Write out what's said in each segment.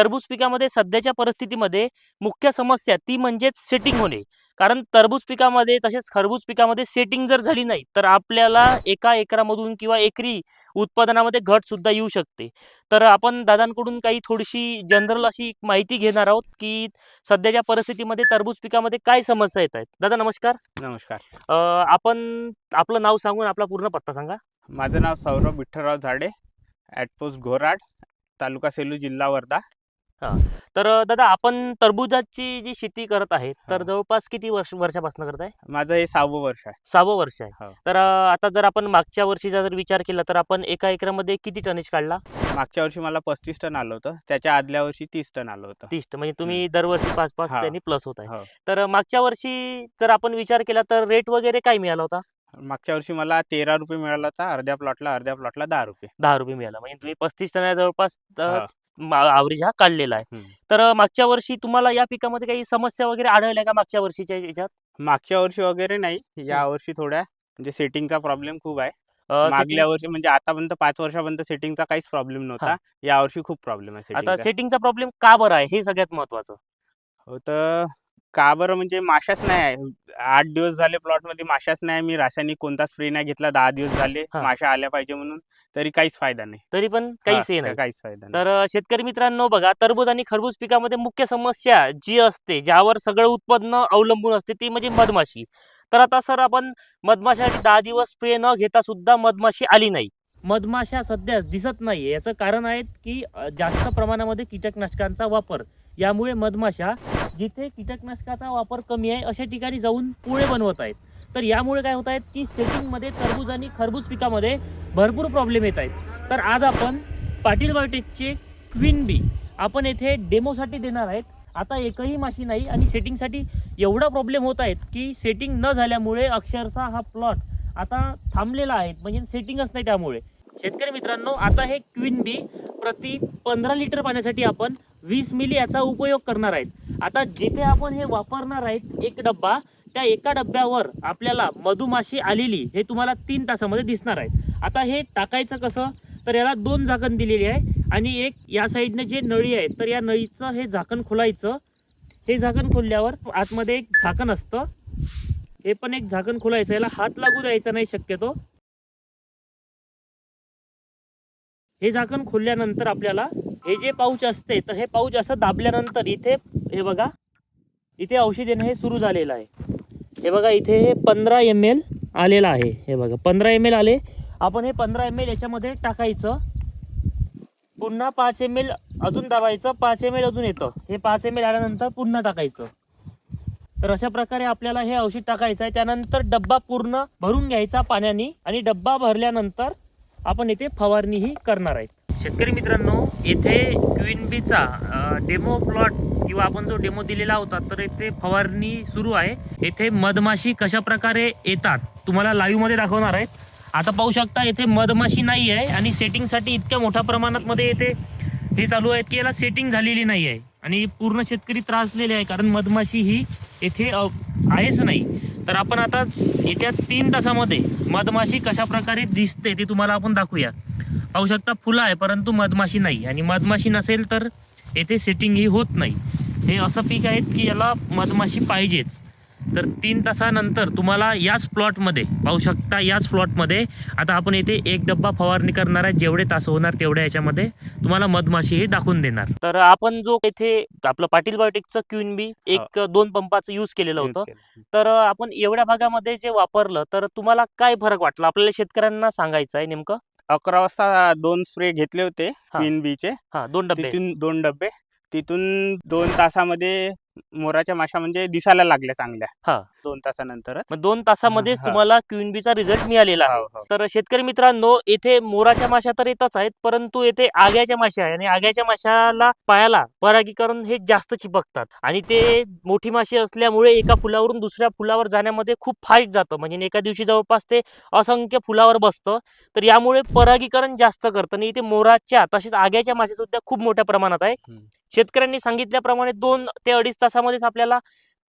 टरबूज पिकामध्ये सध्याच्या परिस्थितीमध्ये मुख्य समस्या ती म्हणजेच सेटिंग होणे. कारण टरबूज पिकामध्ये तसेच खरबूज पिकामध्ये सेटिंग जर झाली नाही तर आपल्याला एका एकरामधून किंवा एकरी उत्पादनामध्ये घट सुद्धा येऊ शकते. तर आपण दादांकडून काही थोडीशी जनरल अशी माहिती घेणार आहोत की सध्याच्या परिस्थितीमध्ये टरबूज पिकामध्ये काय समस्या येत आहेत दादा नमस्कार. नमस्कार. आपण आपलं नाव सांगून आपला पूर्ण पत्ता सांगा. माझं नाव सौरभ विठ्ठलराव झाडे ॲटपोस्ट घोराड तालुका सेलू जिल्हा वर्धा. तर दादा आपण टरबुजाची जी शेती करत आहे तर हा. जवळपास किती वर्ष वर्षापासून करत आहे? माझं हे सहावं वर्ष आहे. सहावं वर्ष आहे. हो. तर अ, आता जर आपण मागच्या वर्षीचा जर विचार केला तर आपण एका एकरामध्ये किती टनेज काढला? मागच्या वर्षी मला पस्तीस टन आलं होतं त्याच्या आदल्या वर्षी तीस टन आलं होतं. तीस टन. म्हणजे तुम्ही दरवर्षी पाच पाच हा. त्यांनी प्लस होत आहे. हो. तर अ, मागच्या वर्षी जर आपण विचार केला तर रेट वगैरे काय मिळाला होता? मागच्या वर्षी मला तेरा रुपये मिळाला होता अर्ध्या प्लॉटला अर्ध्या प्लॉटला दहा रुपये. दहा रुपये मिळाला. म्हणजे तुम्ही पस्तीस टना जवळपास हा. ॲव्हरेज हा काढलेला आहे. तर मागच्या वर्षी तुम्हाला या पिकामध्ये काही समस्या वगैरे आढळल्या का मागच्या वर्षीच्या याच्यात? मागच्या वर्षी वगैरे नाही. या वर्षी थोड्या म्हणजे सेटिंगचा प्रॉब्लेम खूप आहे. मागल्या वर्षी म्हणजे आतापर्यंत पाच वर्षापर्यंत सेटिंगचा काहीच प्रॉब्लेम नव्हता. या वर्षी खूप प्रॉब्लेम आहे आता सेटिंगचा सेटिंगचा प्रॉब्लेम का बरं आहे? हे सगळ्यात महत्वाचं. हो तर का बरं? म्हणजे माशाच नाही आहे. आठ दिवस झाले प्लॉटमध्ये माशाच नाही. मी रासायनिक कोणता स्प्रे नाही घेतला. दहा दिवस झाले हा. माशा आल्या पाहिजे म्हणून. तरी काहीच फायदा नाही. तरी पण काहीच हे हा, नाही. काहीच फायदा नाही. तर अ, शेतकरी मित्रांनो बघा टरबूज आणि खरबूज पिकामध्ये मुख्य समस्या जी असते ज्यावर सगळं उत्पन्न अवलंबून असते ती म्हणजे मधमाशी. तर आता सर आपण मधमाशासाठी दहा दिवस स्प्रे न घेता सुद्धा मधमाशी आली नाही. मधमाशा सध्या दिसत नाही याचं कारण आहे की अ, जास्त प्रमाणामध्ये कीटकनाशकांचा वापर. यामुळे मधमाशा जिथे कीटकनाशकाचा वापर कमी आहे अशा ठिकाणी जाऊन पोळे बनवत आहेत. तर यामुळे काय होत आहेत की सेटिंगमध्ये टरबूज आणि खरबूज पिकामध्ये भरपूर प्रॉब्लेम येत आहेत. तर आज आपण पाटील बायोटेकचे क्वीन बी आपण येथे डेमोसाठी देणार आहेत. आता एकही माशी नाही आणि सेटिंगसाठी एवढा प्रॉब्लेम होत आहेत की सेटिंग न झाल्यामुळे अक्षरशः हा प्लॉट आता थांबलेला आहे. म्हणजे सेटिंगच नाही त्यामुळे. शेतकरी मित्रांनो आता हे क्वीन बी प्रति पंधरा लिटर पाण्यासाठी आपण वीस मिली याचा उपयोग करणार आहेत. आता जिथे आपण हे वापरणार आहेत एक डब्बा त्या एका डब्यावर आपल्याला मधुमाशी आलेली हे तुम्हाला तीन तासामध्ये दिसणार आहेत. आता हे टाकायचं कसं? तर याला दोन झाकण दिलेली आहे आणि एक या साईडने जे नळी आहे तर या नळीचं हे झाकण खोलायचं. हे झाकण खोलल्यावर आतमध्ये एक झाकण असतं. हे पण एक झाकण खोलायचं. याला हात लागू द्यायचा नाही शक्यतो. हे झाकण खोलल्यानंतर आपल्याला हे जे पाऊच असते तर हे पाऊच असं दाबल्यानंतर इथे हे बघा इथे औषध येणं हे सुरू झालेलं आहे. हे बघा इथे हे पंधरा एम एल आलेलं आहे. हे बघा पंधरा एम एल आले. आपण हे पंधरा एम एल याच्यामध्ये टाकायचं. पुन्हा पाच एम एल अजून दाबायचं पाच एम एल अजून येतं. हे पाच एम एल आल्यानंतर पुन्हा टाकायचं. तर अशा प्रकारे आपल्याला हे औषध टाकायचं आहे. त्यानंतर डब्बा पूर्ण भरून घ्यायचा पाण्याने आणि डब्बा भरल्यानंतर आपण इथे फवारणीही करणार आहेत. शेतकरी मित्रांनो येथे क्वीन बीचा डेमो प्लॉट किंवा आपण जो डेमो दिलेला होता तर येथे फवारणी सुरू आहे. येथे मधमाशी कशा प्रकारे येतात तुम्हाला लाईव्हमध्ये दाखवणार आहेत. आता पाहू शकता येथे मधमाशी नाही आहे आणि सेटिंगसाठी इतक्या मोठ्या प्रमाणात मध्ये येथे हे चालू आहेत की याला सेटिंग झालेली नाही आहे आणि पूर्ण शेतकरी त्रासलेले आहे कारण मधमाशी ही येथे आहेच नाही. तर आपण आता येत्या तीन तासामध्ये मधमाशी कशा प्रकारे दिसते ते तुम्हाला आपण दाखवूया. पाहू शकता फुलं आहे परंतु मधमाशी नाही. आणि मधमाशी नसेल तर येथे सेटिंग ही होत नाही. हे असं पीक आहेत की याला मधमाशी पाहिजेच. तर तीन तासानंतर तुम्हाला याच प्लॉटमध्ये पाहू शकता याच प्लॉटमध्ये आता आपण येथे एक डब्बा फवारणी करणार आहे जेवढे तास होणार तेवढ्या याच्यामध्ये तुम्हाला मधमाशी हे दाखवून देणार. तर आपण जो येथे आपलं पाटील बायोटेकचं क्यून बी एक दोन पंपाचं यूज केलेलं होतं. तर आपण एवढ्या भागामध्ये जे वापरलं तर तुम्हाला काय फरक वाटला? आपल्याला शेतकऱ्यांना सांगायचं आहे नेमकं. अकरा वाजता दोन स्प्रे घेतले होते क्वीन बीचे. हा दोन डबे तिथून दोन डब्बे. तिथून दोन तासामध्ये मोराच्या माशा म्हणजे दिसायला लागल्या चांगल्या हा. दोन तासानंतरच. मग दोन तासामध्येच हा. तुम्हाला क्वीन बीचा रिझल्ट मिळालेला आहे. हो, हो. तर शेतकरी मित्रांनो येथे मोराच्या माशा तर येतच आहेत परंतु येथे आग्याच्या माशा आहे आणि आग्याच्या माशाला पायाला परागीकरण हे जास्त चिपकतात. आणि ते मोठी माशी असल्यामुळे एका फुलावरून दुसऱ्या फुलावर जाण्यामध्ये खूप फास्ट जातं. म्हणजे एका दिवशी जवळपास ते असंख्य फुलावर बसतं. तर यामुळे परागीकरण जास्त करतं. आणि इथे मोराच्या तसेच आग्याच्या माशा सुद्धा खूप मोठ्या प्रमाणात आहे हम्म. शेतकऱ्यांनी सांगितल्याप्रमाणे दोन ते अडीच तासामध्येच आपल्याला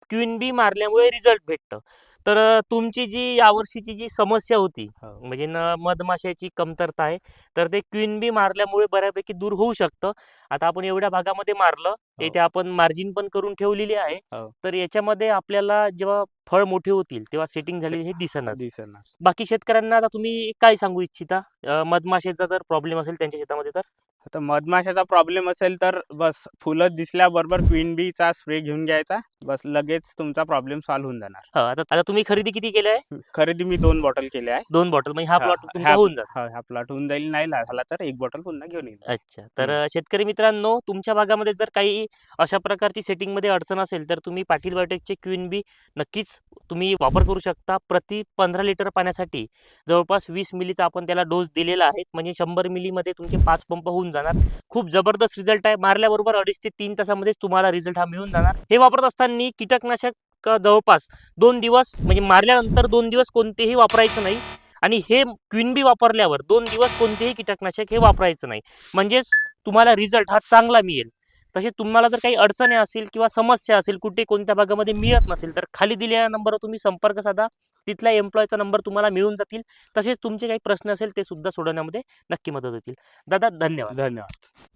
क्वीन बी मारल्यामुळे रिझल्ट भेटतं. तर तुमची जी यावर्षीची जी समस्या होती हो. म्हणजे न मधमाशाची कमतरता आहे तर ते क्वीन बी मारल्यामुळे बऱ्यापैकी दूर होऊ शकतं. आता आपण एवढ्या भागामध्ये मारलं इथे आपण मार्जिन पण करून ठेवलेली आहे. हो. तर याच्यामध्ये आपल्याला जेव्हा फळ मोठे होतील तेव्हा सेटिंग झालेली हे दिसणार दिसणार बाकी शेतकऱ्यांना आता तुम्ही काय सांगू इच्छिता? मधमाशाचा जर प्रॉब्लेम असेल त्यांच्या शेतामध्ये तर? आता मधमाशाचा प्रॉब्लेम असेल तर बस फुलं दिसल्याबरोबर क्वीन बीचा स्प्रे घेऊन घ्यायचा. बस लगेच तुमचा प्रॉब्लेम सॉल्व्ह होऊन जाणार. हा, आता आता तुम्ही खरेदी किती केली आहे? खरेदी मी दोन बॉटल केले आहे. दोन बॉटल म्हणजे हा हा, प्लॉट तुमचा होऊन जातो. हा हा प्लॉट होऊन जाईल. नाही झाला तर एक बॉटल पुन्हा घेऊन येईल. अच्छा तर. अ, शेतकरी मित्रांनो तुमच्या भागामध्ये जर काही अशा प्रकारची सेटिंगमध्ये अडचण असेल तर तुम्ही पाटील बायोटेकचे क्वीन बी नक्कीच तुम्ही वापर करू शकता. प्रति पंधरा लिटर पाण्यासाठी जवळपास वीस मिलीचा आपण त्याला डोस दिलेला आहे. म्हणजे शंभर मिलीमध्ये तुमचे पाच पंप होऊन जाणार. खूप जबरदस्त रिझल्ट आहे. मारल्याबरोबर अडीच ते तीन तासामध्येच तुम्हाला रिझल्ट हा मिळून जाणार. हे वापरत असताना कीटकनाशक जवळपास दोन दिवस म्हणजे मारल्यानंतर दोन दिवस कोणतेही वापरायचं नाही. आणि हे क्वीन बी वापरल्यावर दोन दिवस कोणतेही कीटकनाशक हे वापरायचं नाही. म्हणजेच तुम्हाला रिझल्ट हा चांगला मिळेल. तसेच तुम्हाला जर काही अडचणी असेल किंवा समस्या असेल कुठे कोणत्या भागामध्ये मिळत नसेल तर खाली दिलेल्या नंबरवर तुम्ही संपर्क साधा. तिथल्या एम्प्लॉयचा नंबर तुम्हाला मिळून जातील. तसेच तुमचे काही प्रश्न असेल ते सुद्धा सोडवण्यामध्ये नक्की मदत होतील. दादा धन्यवाद. धन्यवाद.